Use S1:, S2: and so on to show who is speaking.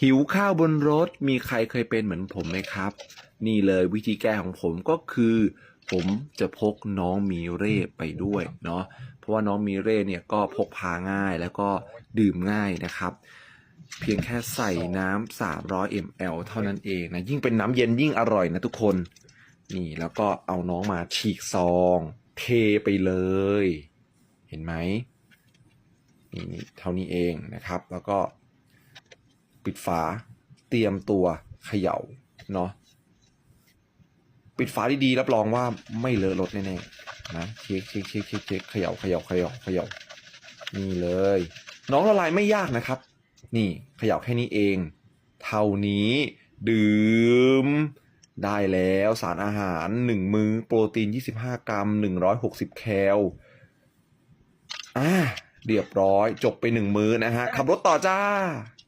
S1: หิวข้าวบนรถมีใครเคยเป็นเหมือนผมไหมครับ นี่เลยวิธีแก้ของผมก็คือ ผมจะพกน้องมีเร่ไปด้วยเนาะเพราะว่าน้องมีเร่เนี่ยก็พกพาง่ายแล้วก็ดื่มง่ายนะครับ เพียงแค่ใส่น้ำ300 ml เท่านั้นเองนะยิ่งเป็นน้ำเย็นยิ่งอร่อยนะทุกคน นี่แล้วก็เอาน้องมาฉีกซอง เทไปเลย เห็นไหมนี่นี่เท่านี้เองนะครับ แล้วก็ ปิดฝา เตรียมตัวเขย่าเนาะปิดฝาดีๆรับรองว่าไม่เลอะรถแน่ๆนะเช็คเช็คเช็คเช็คเช็คเขย่าเขย่าเขย่าเขย่านี่เลย น้องละลายไม่ยากนะครับ นี่เขย่าแค่นี้เอง เท่านี้ดื่มได้แล้วสารอาหารหนึ่งมื้อโปรตีน 25 กรัม 160 แคลอ่าเรียบร้อยจบไปหนึ่งมื้อนะฮะขับรถต่อจ้า